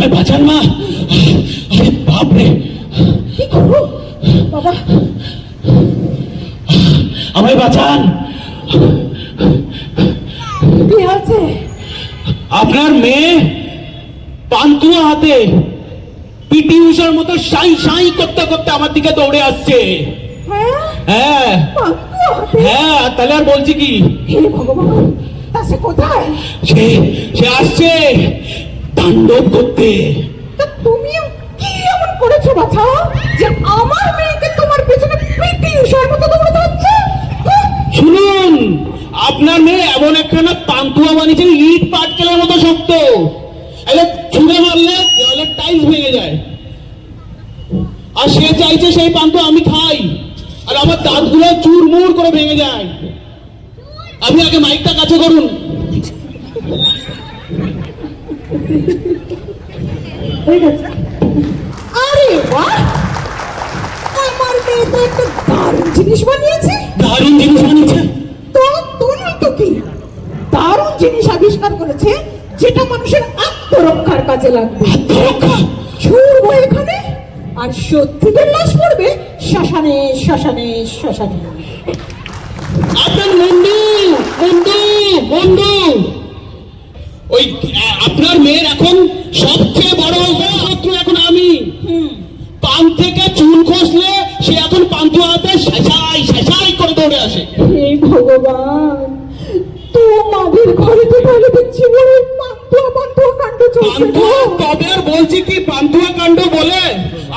আমায় বাঁচান মা। আরে বাপরে। কি করব বাবা। আমায় বাঁচান। কি হয়েছে? আপনার মেয়ে পান্তুয়া হাতে পিটি উষার মতো সাই সাই করতে করতে আমার দিকে দৌড়ে আসছে। হ্যাঁ? হ্যাঁ। হ্যাঁ তাহলে আর বলছি কি? হে ভগবান তা সে কোথায়? সে সে আসছে। তাণ্ডব করতে। তা তুমি কি এমন করেছ বাছা? যে আমার মেয়েকে তোমার পেছনে পিটি উষার মতো দৌড়াতে হচ্ছে? হ্যাঁ? শুনুন আপনার মেয়ে এমন একখানা পান্তুয়া বানিয়েছে ইট পাটকেলের মতো শক্ত। এলে ছুঁড়ে মারলে দেওয়ালের টাইলস ভেঙে যায়। আর সে চাইছে সেই পান্তুয়া আমি খাই আর আমার দাঁতগুলো চুরমুর করে ভেঙে যায়। আপনি আগে মাইকটা কাছে করুন। আরে বাহ! আমার মেয়ে তো একটা দারুণ জিনিস বানিয়েছে? দারুণ জিনিস বানিয়েছে। তো তুমি তো কি? দারুণ জিনিস আবিষ্কার করেছে যেটা মানুষের আত্মরক্ষার কাজে লাগবে। আত্মরক্ষা? ছুড়বো এখানে আর সত্যিদের লাশ পড়বে শ্মশানে শ্মশানে শ্মশানে। আপনার বন্ধু বন্ধু বন্ধু। ওই আপনার মেয়ের এখন সবচেয়ে বড় শত্রু এখন আমি। পান থেকে চুল খসলে সে এখন পান্তু হাতে সাসাই সাসাই করে দৌড়ে আসে। হে ভগবান তো তাহলে দেখছি পান্তুয়া পান্তুয়া কাণ্ড চলছে পান্তুয়া তবে আর বলছি কি পান্তুয়া কাণ্ড বলে?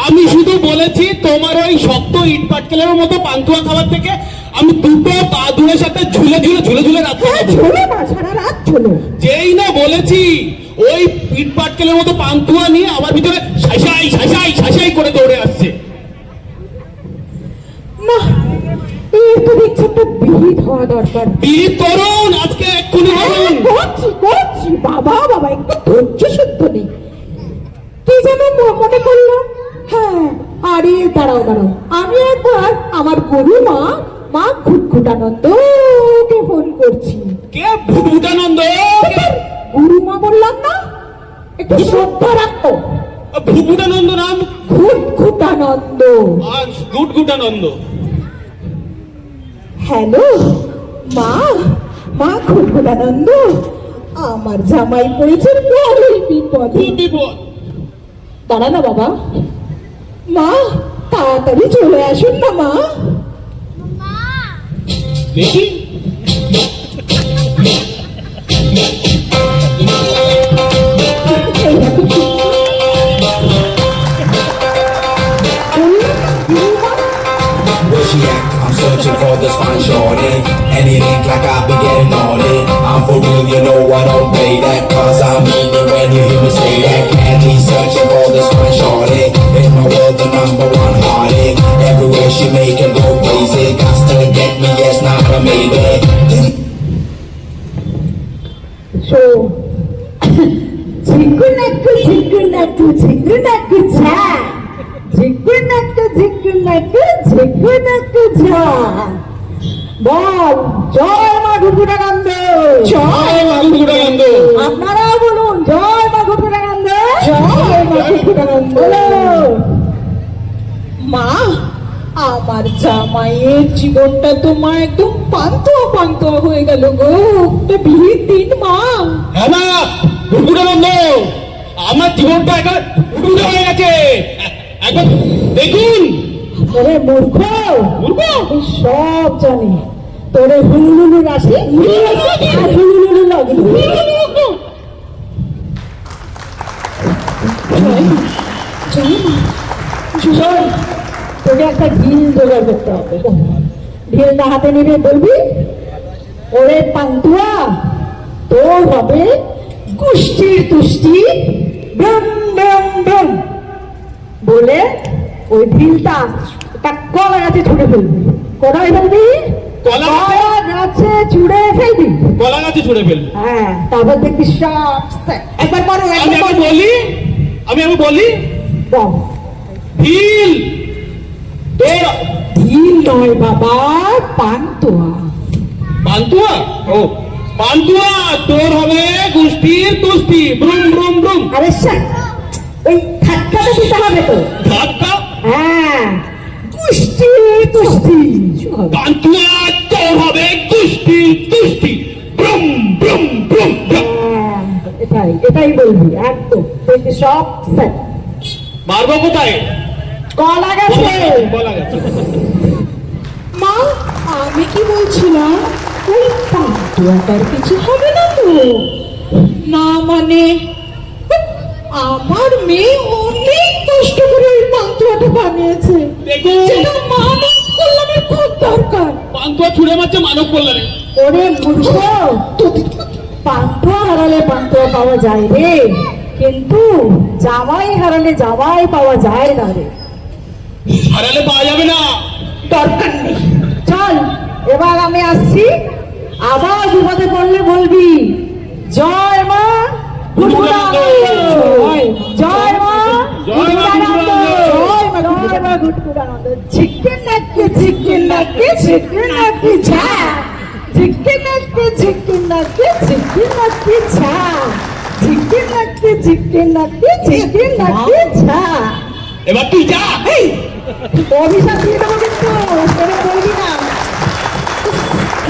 আমি শুধু বলেছি তোমার ওই শক্ত ইট পাটকেলের মতো পান্তুয়া খাবার থেকে আমি দুটো পা বাদুরের সাথে ঝুলে ঝুলে ঝুলে ঝুলে রাখতে হ্যাঁ পারব। না সারা রাত ঝোলে। যেই না বলেছি ওই পিট পাটকেলের মতো পান্তুয়া নিয়ে আমার ভিতরে শাসাই শাসাই শাসাই করে দৌড়ে আসছে। না এর তো দেখছি একটা বিহিত হওয়া দরকার। বীর তরুণ আজকে এক্ষুনি বলুন করছি করছি বাবা বাবা একটু ধৈর্য শুদ্ধ নেই। কি যেন মনে করলাম? হ্যাঁ আরে দাঁড়াও দাঁড়াও। আমি একবার আমার গরু মা মা ঘুটঘুটানন্দকে ফোন করছি। কে ভুটানন্দ গুরু মা বললাম না একটু শ্রদ্ধা রাখো। ভুটানন্দ নাম? ঘুটঘুটানন্দ আর গুট গুটানন্দ হ্যালো মা মা ঘুটঘুটানন্দ আমার জামাই পড়েছে বড়ই বিপদে। খুব বিপদ? দাঁড়া না বাবা। মা তাড়াতাড়ি চলে আসুন না মা। 你 বল জয় মা ঘুরঘুটানন্দ জয় মা ঘুটগুটানন্দ। আপনারা বলুন জয় মা ঘুরঘুটানন্দ জয় মা ঘুরঘুটানন্দ মা আমার জামাইয়ের জীবনটা তো মা একদম পান্তুয়া পান্তুয়া হয়ে গেল গো। একটা বিহিত দিন মা। হ্যাঁ ভুটানন্দ আমার জীবনটা একটা উড়ুড়ে হয়ে গেছে। একবার দেখুন। ওরে মূর্খ? সব জানি। তোরে হুলুলুলু রাশি। আর হুলুলুলু লাগে তোকে একটা ঢিল জোগাড় করতে হবে। ঢিলটা হাতে নিবে বলবি? ওরে পান্তুয়া তোর হবে গোষ্ঠীর তুষ্টি। ব্রম ব্রম ব্রম। বলে ওই ঢিলটা তা কলা গাছে ছুড়ে ফেলবি। কোথায় ফেলবি? কলা গাছে? ছুড়ে ফেলবি। কলা গাছে ছুড়ে ফেলব। হ্যাঁ তারপর দেখবি সব একবার করো আমি বলি আমি আমি বলি। ঢিল তোর ঢিল নয় বাবা পান্তুয়া। পান্তুয়া? ও পান্তুয়া। তোর হবে গুষ্টির তুষ্টি ব্রুম ব্রুম ব্রুম। আরে ওই ধাক্কাটা দিতে হবে তো। ধাক্কা? হ্যাঁ। কুষ্টি তুষ্টি। তোর হবে গুষ্টি তুষ্টি। ব্রুম ব্রুম ব্রুম ব্রুম। হ্যাঁ, এটাই এটাই বলবি একদম। সব set। মারবো কোথায়? কলা গাছে। মা আমি কি বলছিলাম? ওই পান্তুয়াটার কিছু হবে না তো? না মানে আমার মেয়ে অনেক ওরে মূর্খ পান্তুয়া হারালে পান্তুয়া পাওয়া যায় রে। কিন্তু জামাই হারালে জামাই পাওয়া যায় না রে। হারালে পাওয়া যাবে না। দরকার নেই। চল এবার আমি আসছি। আবার বিপদে পড়লে বলবি জয় মা। জয় মা জয় মা গুটগুড়ানন্দ। গুটগুড়ানন্দ। জয় মা গুটগুড়ানন্দ। ঝিকে নাকে ঝিকে নাকে ঝিকে নাকে ঝা ঝিকে নাকে ঝিকে নাকে ঝিকে নাকে ঝা ঝিকে নাকে ঝিকে নাকে ঝিকে নাকে ঝা এবার তুই যা এই অভিশাপ দিয়ে দেবো কিন্তু সেটা বলবি না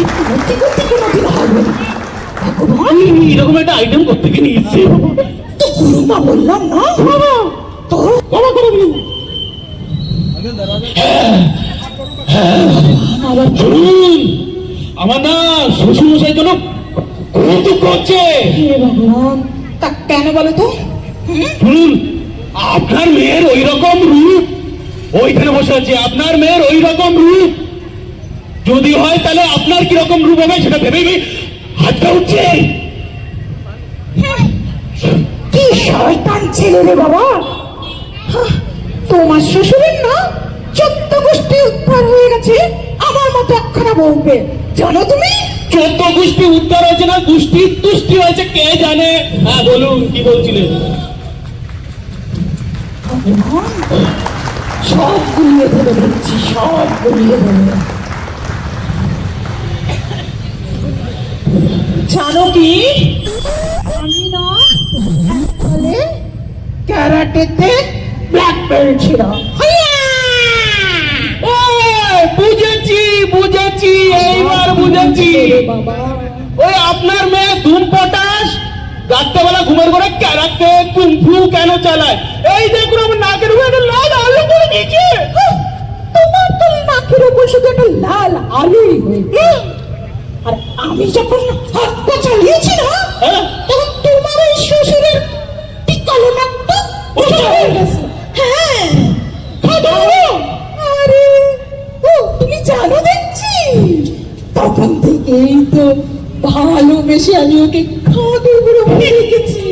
একটু ভর্তি করতে কোনো দিন হবে ভগবান এরকম একটা আইটেম করতে গিয়ে নিয়েছি তো গুরুমা বললাম না তো করে দিন আবার আমার না শ্বশুর মশাই জন্য কৌতুক করছে তা কেন বলো তো? শুনুন আপনার মেয়ের ওই রকম রূপ ওইখানে বসে আছে আপনার মেয়ের ওই রকম রূপ। যদি হয় তাহলে আপনার কি রকম রূপ হবে সেটা আমি হাতটা উঠছে। কি শয়তান ছেলে রে বাবা। হাহ, তোমার শ্বশুরের না গোষ্ঠী উদ্ধার হয়ে গেছে আমার মতো একখানা বলবে জানো তুমি? চোদ্দ গোষ্ঠী উদ্ধার হয়েছে না গোষ্ঠী তুষ্টি হয়েছে কে জানে? হ্যাঁ বলুন কি বলছিলেন? সব গুলিয়ে ধরে দিচ্ছি সব গুলিয়ে ধরে জানো কি? আমি না ক্যারাটেতে ব্ল্যাক বেল্ট ছিলাম ও বুঝেছি বুঝেছি এইবার বুঝেছি। ওই আপনার মেয়ে ধুম পটাশ রাত্রেবেলা ঘুমের ঘরে ক্যারাকে কুমফু কেন চালায়? এই দেখুন আমার নাকের উপরে লাল আলু করে দিয়েছে তোমার তো নাকের উপর শুধু একটা লাল আলোই হয়েছে আর আমি যখন হাতটা চালিয়েছি না তখন থেকেই তো ভালোবেসে আমি ওকে খাদো রেখেছি।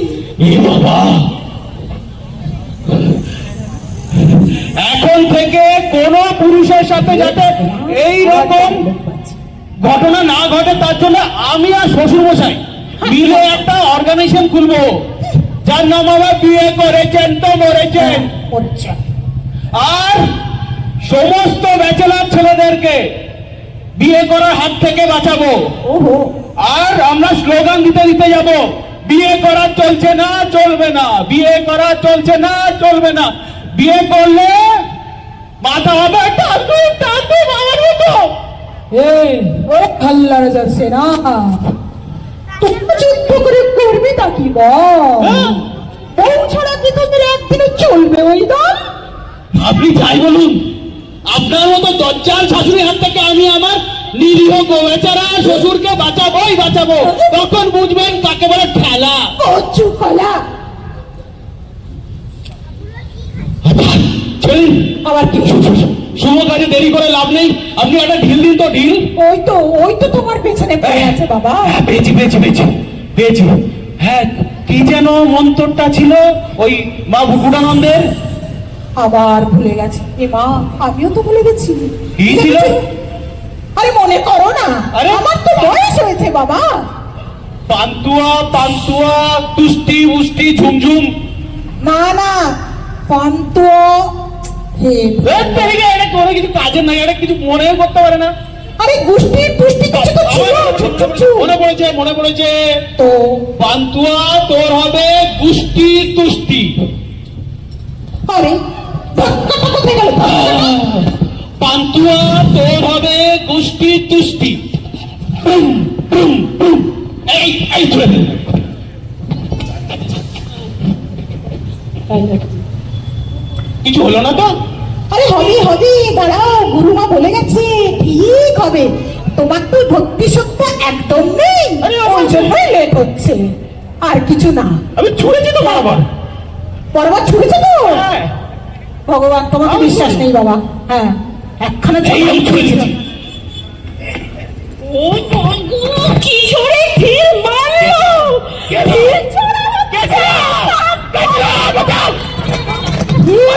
এ বাবা এখন থেকে কোন পুরুষের সাথে যাতে এই রকম ঘটনা না ঘটে তার জন্য আমি আর শ্বশুর মশাই মিলে একটা অর্গানাইজেশন খুলবো। যার নাম আমার বিয়ে করেছেন তো মরেছেন। আর সমস্ত ব্যাচেলার ছেলেদেরকে বিয়ে করার হাত থেকে বাঁচাবো। আর আমরা স্লোগান দিতে দিতে যাব। বিয়ে করা চলছে না চলবে না। বিয়ে করা চলছে না চলবে না। বিয়ে করলে মাথা হবে টাটু টাটু বাবার মতো। এই ও খাল্লার যাচ্ছে না তুমি যুদ্ধ করে করবে তা কি বল? হ্যাঁ। বউ ছাড়া কি তোদের একদিনে চলবে ওই দল? আপনি যাই বলুন। আপনার মতো দজ্জাল শাশুড়ি হাত থেকে আমি আমার নিরীহ বেচারা শ্বশুরকে বাঁচাবোই বাঁচাবো। তখন বুঝবেন কাকে বলে খেলা। কলা। আবার কি? শুভ কাজে দেরি করে লাভ নেই। আপনি একটা ঢিল দিন তো ঢিল। ওই তো ওই তো তোমার পেছনে পড়ে আছে বাবা। হ্যাঁ পেয়েছি পেয়েছি পেয়েছি। পেয়েছি। হ্যাঁ কি যেন মন্তরটা ছিল ওই মা ভুকুটানন্দের আবার ভুলে গেছে। এ মা আমিও তো ভুলে গেছি। কি ছিল? আরে মনে করো না আমার তো বয়স হয়েছে বাবা। পান্তুয়া পান্তুয়া তুষ্টি উষ্টি ঝুমঝুম। না না পান্ত হে এটা কোনো কিছু কাজের নাই এটা কিছু মনে করতে পারে না। আরে গুষ্টি পুষ্টি কিছু তো ছিল ছুট ছুট ছুট। মনে পড়েছে মনে পড়েছে। তো? পান্তুয়া তোর হবে গুষ্টি তুষ্টি। আরে ধাক্কাটা কোথায় গেল? পান্তুয়া তোর হবে তুষ্টি? ব্রুম। এই এই দে। কিছু হলো না তো? আরে হবে হবে দাঁড়াও গুরুমা বলে গেছে ঠিক হবে। তোমার তো ভক্তি সত্তা একদম নেই ওই জন্যই লেট হচ্ছে। আর কিছু না। আমি ছুড়েছি তো বারবার। বরাবর ছুটেছে তো? হ্যাঁ। ভগবান তোমাকে বিশ্বাস নেই বাবা। হ্যাঁ একখানে ছুড়েছি। ও বাবু কি জোরে ঢিল মারলো? ঢিল ছোড়া কে? বাঁচাও! ঢিল